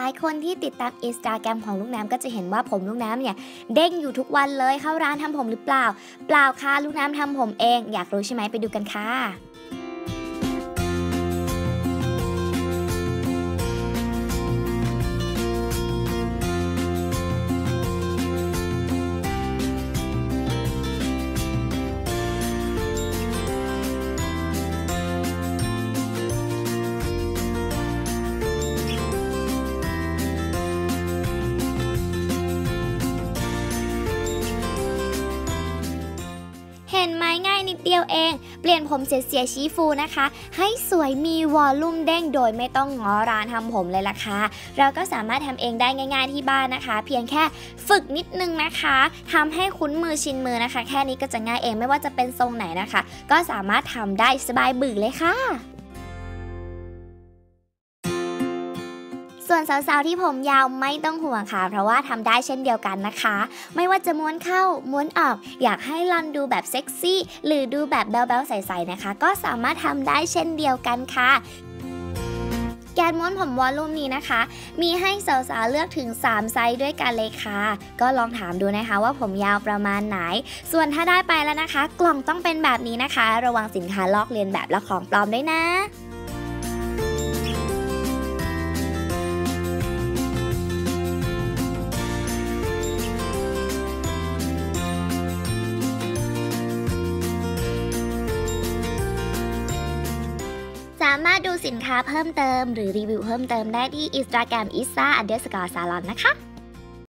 หลายคนที่ติดตามอินสตาแกรมของลูกน้ำก็จะเห็นว่าผมลูกน้ำเนี่ยเด้งอยู่ทุกวันเลยเข้าร้านทำผมหรือเปล่า เปล่าค่ะลูกน้ำทำผมเอง อยากรู้ใช่ไหมไปดูกันค่ะ เห็นไหมง่ายนิดเดียวเอง เปลี่ยนผมเสียๆชี้ฟูนะคะ ให้สวยมีวอลลุ่มเด้งโดยไม่ต้องง้อร้านทำผมเลยล่ะค่ะ เราก็สามารถทำเองได้ง่าย ๆที่บ้านนะคะ เพียงแค่ฝึกนิดนึงนะคะทำให้คุ้นมือชินมือนะคะ แค่นี้ก็จะง่ายเองไม่ว่าจะเป็นทรงไหนนะคะ ก็สามารถทำได้สบายบึกเลยค่ะ ส่วนสาวๆที่ผมยาวไม่ต้องห่วงค่ะ เพราะว่าทำได้เช่นเดียวกันนะคะ ไม่ว่าจะม้วนเข้าม้วนออก อยากให้ลอนดูแบบเซ็กซี่ หรือดูแบบแบ๊วๆใสๆนะคะ ก็สามารถทำได้เช่นเดียวกันค่ะการม้วนผมวอลลุ่มนี้นะคะ มีให้สาวๆเลือกถึง 3 ไซส์ด้วยกันเลยค่ะ ก็ลองถามดูนะคะว่าผมยาวประมาณไหน ส่วนถ้าได้ไปแล้วนะคะ กล่องต้องเป็นแบบนี้นะคะ ระวังสินค้าลอกเลียนแบบและของปลอมด้วยนะามารถดูสินค้าเพิ่มเติม หรือรีวิวเพิ่มเติมได้ที่ Instagram isa underscore salon นะคะ